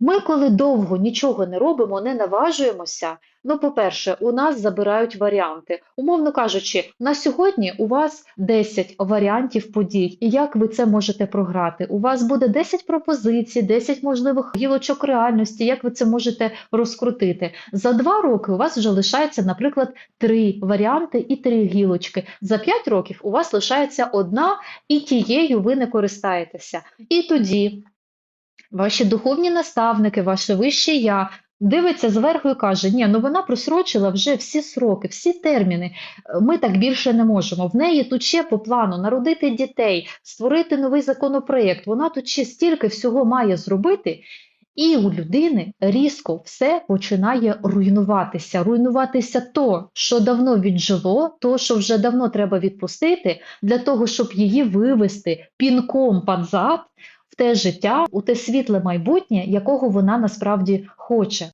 Ми, коли довго нічого не робимо, не наважуємося. Ну, по-перше, у нас забирають варіанти. Умовно кажучи, на сьогодні у вас 10 варіантів подій, і як ви це можете програти? У вас буде 10 пропозицій, 10 можливих гілочок реальності, як ви це можете розкрутити. За два роки у вас вже лишається, наприклад, три варіанти і три гілочки. За 5 років у вас лишається одна, і тією ви не користаєтеся. І тоді ваші духовні наставники, ваше вище я дивиться зверху і каже: Ні, ну вона просрочила вже всі сроки, всі терміни. Е, Ми так більше не можемо. В неї тут ще по плану народити дітей, створити новий законопроєкт. Вона тут ще стільки всього має зробити. І у людини різко все починає руйнуватися. Руйнуватися то, що давно віджило, то, що вже давно треба відпустити, для того, щоб її вивести пінком під зад те життя, у те світле майбутнє, якого вона насправді хоче.